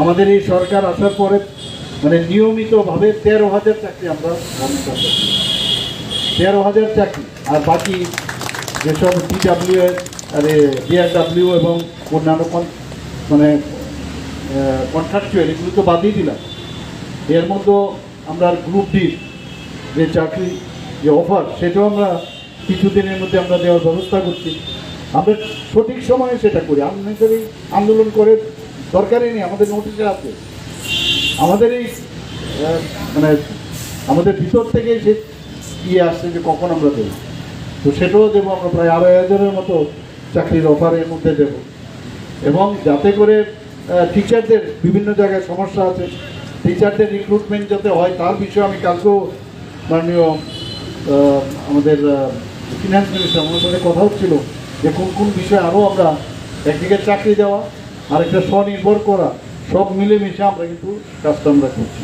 আমাদের এই সরকার আসার পরে মানে নিয়মিতভাবে তেরো হাজার চাকরি আমরা তেরো হাজার চাকরি, আর বাকি যেসব ডিডাব্লিউ আরে ডিআরডাব্লিউ এবং অন্যান্য মানে কন্ট্রাকচুয়াল এগুলো তো বাদই দিলাম। এর মধ্যে আমরা গ্রুপ ডি যে চাকরি, যে অফার সেটাও আমরা কিছুদিনের মধ্যে আমরা দেওয়ার ব্যবস্থা করছি। আমরা সঠিক সময়ে সেটা করি। এই আন্দোলন করে দরকারই নেই, আমাদের নোটিশে আছে। আমাদের এই মানে আমাদের ভিতর থেকে সে ইয়ে আসছে, যে কখন আমরা দেবো, তো সেটাও দেবো আমরা, প্রায় আড়াই হাজারের মতো চাকরির অফারের মধ্যে দেব। এবং যাতে করে টিচারদের বিভিন্ন জায়গায় সমস্যা আছে টিচারদের রিক্রুটমেন্ট যাতে হয়, তার বিষয়ে আমি কালকেও মাননীয় আমাদের ফিনান্স মিনিস্টার আমার সাথে কথা হচ্ছিল, যে কোন কোন বিষয়ে আরও আমরা একদিকে চাকরি দেওয়া আরেকটা স্বনির্ভর করা সব মিলেমিশে আমরা কিন্তু কাজটা আমরা করছি।